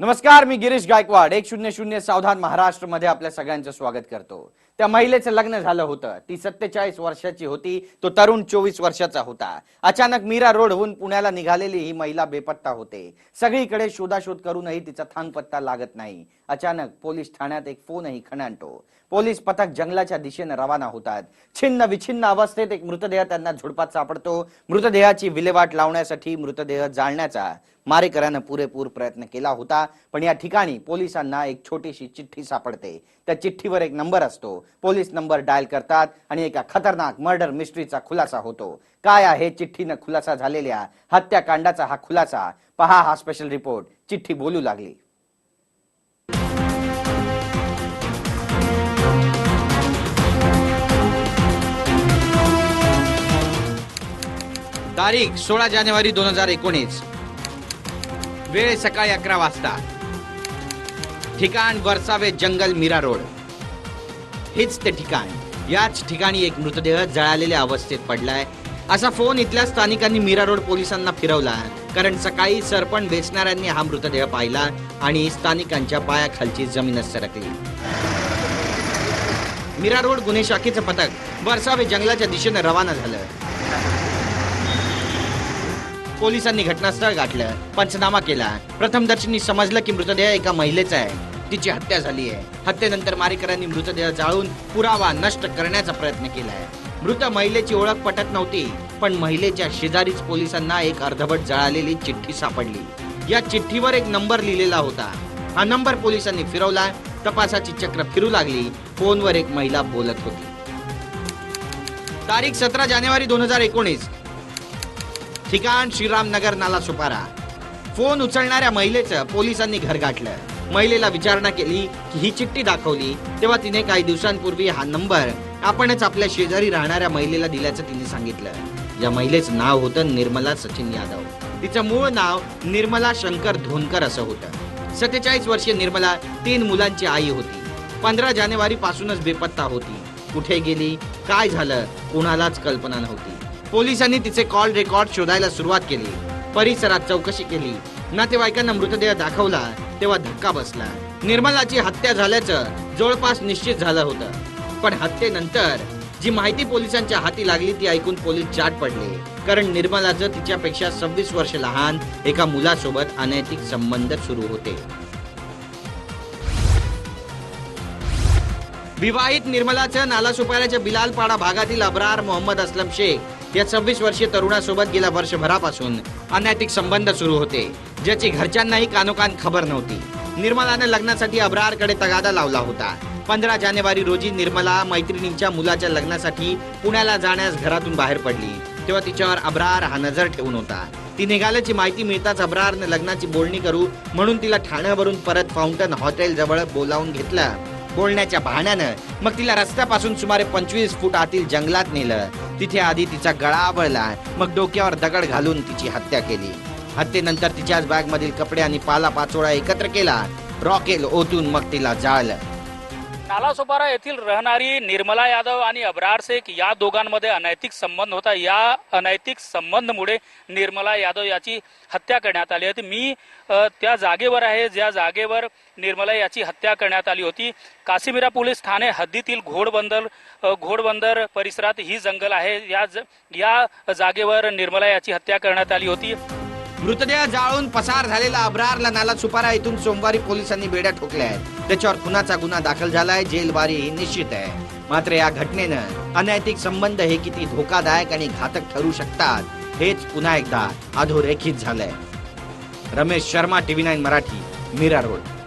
नमस्कार मी गिरीश गायकवाड. एक शून्य शून्य सावधान महाराष्ट्रमध्ये आपल्या सगळ्यांचं स्वागत करतो. त्या महिलेचं लग्न झालं होतं. ती सत्तेचाळीस वर्षाची होती. तो तरुण चोवीस वर्षाचा होता. अचानक मीरा रोडहून पुण्याला निघालेली ही महिला बेपत्ता होते. सगळीकडे शोधाशोध करूनही तिचा थांगपत्ता लागत नाही. अचानक पोलीस ठाण्यात एक फोनही खणाणतो. पोलीस पथक जंगलाच्या दिशेने रवाना होतात. छिन्न विछिन्न अवस्थेत एक मृतदेह त्यांना झुडपात सापडतो. मृतदेहाची विल्हेवाट लावण्यासाठी मृतदेह जाळण्याचा मारेकऱ्यानं पुरेपूर प्रयत्न केला होता. पण या ठिकाणी पोलिसांना एक छोटीशी चिठ्ठी सापडते. त्या चिठ्ठीवर एक नंबर असतो. पोलीस नंबर डायल करतात आणि एका खतरनाक मर्डर मिस्ट्रीचा खुलासा होतो. काय आहे चिठ्ठीनं खुलासा झालेल्या हत्याकांडाचा हा खुलासा? पहा हा स्पेशल रिपोर्ट चिठ्ठी बोलू लागली. तारीख सोळा जानेवारी दोन हजार एकोणीस. वेळ सकाळी अकरा वाजता. ठिकाण वरसावे जंगल मीरा रोड. हेच ते ठिकाण. याच ठिकाणी एक मृतदेह जळालेल्या अवस्थेत पडलाय. असा फोन इथल्या स्थानिकांनी मीरा रोड पोलिसांना फिरवला कारण सकाळी सरपण बेचणाऱ्यांनी हा मृतदेह पाहिला आणि स्थानिकांच्या पायाखालची जमीनच सरकली. मीरा रोड गुन्हे शाखेचं पथक. बरसावे जंगलाच्या दिशेने रवाना झालं. पोलिसांनी घटनास्थळ गाठलं पंचनामा केला. प्रथमदर्शनी समजलं की मृतदेह एका महिलेचा आहे. तिची हत्या झाली आहे. हत्येनंतर मारेकऱ्यांनी मृतदेह जाळून पुरावा नष्ट करण्याचा प्रयत्न केलाय. मृत महिलेची ओळख पटत नव्हती पण महिलेच्या शेजारीच पोलिसांना एक अर्धवट जळालेली चिठ्ठी सापडली. या चिठ्ठीवर एक नंबर लिहिलेला होता. हा नंबर पोलिसांनी फिरवला तपासाची चक्र फिरू लागली फोनवर एक महिला बोलत होती. तारीख सतरा जानेवारी दोन हजार एकोणीस. ठिकाण श्रीरामनगर नाला सुपारा. फोन उचलणाऱ्या महिलेचं पोलिसांनी घर गाठलं. महिलेला विचारणा केली की ही चिठ्ठी दाखवली तेव्हा तिने काही दिवसांपूर्वी हा नंबर आपणच आपल्या शेजारी राहणाऱ्या महिलेला दिल्याचं तिने सांगितलं. या महिलेचं नाव होतं निर्मला सचिन यादव. तिचं मूळ नाव निर्मला शंकर धोनकर असं होतं. सत्तेचाळीस वर्षीय निर्मला तीन मुलांची आई होती. पंधरा जानेवारी पासूनच बेपत्ता होती. कुठे गेली? काय झालं? कोणालाच कल्पना नव्हती. पोलिसांनी तिचे कॉल रेकॉर्ड शोधायला सुरुवात केली. परिसरात चौकशी केली. नातेवाईकांना मृतदेह दाखवला. तेव्हा धक्का बसला. निर्मलाची हत्या झाल्याचं जवळपास निश्चित झालं होतं. पण हत्येनंतर जी माहिती पोलिसांच्या हाती लागली ती ऐकून पोलीस जाट पडले. कारण निर्मलाचं तिच्यापेक्षा सव्वीस वर्ष लहान एका मुलासोबत अनैतिक संबंध सुरू होते. विवाहित निर्मलाचं नालासोपाऱ्याच्या बिलालपाडा भागातील अब्रार मोहम्मद असलम शेख या सव्वीस वर्षीय तरुणासोबत गेल्या वर्षभरापासून अनैतिक संबंध सुरू होते ज्याची घरच्यांनाही कानोकान खबर नव्हती. निर्मलाने लग्नासाठी अब्रारकडे तगादा लावला होता. पंधरा जानेवारी रोजी निर्मला मैत्रिणींच्या मुलाच्या लग्नासाठी पुण्याला जाण्यास घरातून बाहेर पडली. तेव्हा तिच्यावर अब्रार हा नजर ठेवून होता. ती निघाल्याची माहिती मिळताच अब्रारने लग्नाची बोलणी करू म्हणून तिला ठाण्यावरून परत फाउंटन हॉटेल जवळ बोलावून घेतलं. बोलण्याच्या बहाण्यानं मग तिला रस्त्यापासून सुमारे पंचवीस फूट आतील जंगलात नेलं. तिथे आधी तिचा गळा आवळला. मग डोक्यावर दगड घालून तिची हत्या केली. हत्येनंतर तिच्याच बॅग मधील कपडे आणि पाला पाचोळा एकत्र केला. रॉकेल ओतून मग तिला जाळलं. नालासोपारा येथील राहणारी निर्मला यादव आणि अब्रार शेख या दोघांमध्ये अनैतिक संबंध होता. या अनैतिक संबंधमुळे निर्मला यादव याची हत्या करण्यात आली होती. मी त्या जागेवर आहे. ज्या जागेवर निर्मला याची हत्या करण्यात आली होती कासिमिरा पोलीस ठाणे हद्दीतील घोडबंदर घोडबंदर परिसरात ही जंगल आहे. या ज- या जागेवर निर्मला याची हत्या करण्यात आली होती. मृतदेह जाळून पसार झालेला अब्रारला नाला सुपारा इथून सोमवारी पोलिसांनी बेड्या ठोकल्या आहेत. त्याच्यावर खुनाचा गुन्हा दाखल झालाय जेलबारी निश्चित आहे. मात्र या घटनेनं अनैतिक संबंध हे किती धोकादायक आणि घातक ठरू शकतात हेच पुन्हा एकदा अधोरेखित झालंय. Ramesh Sharma TV nine Marathi Mira road.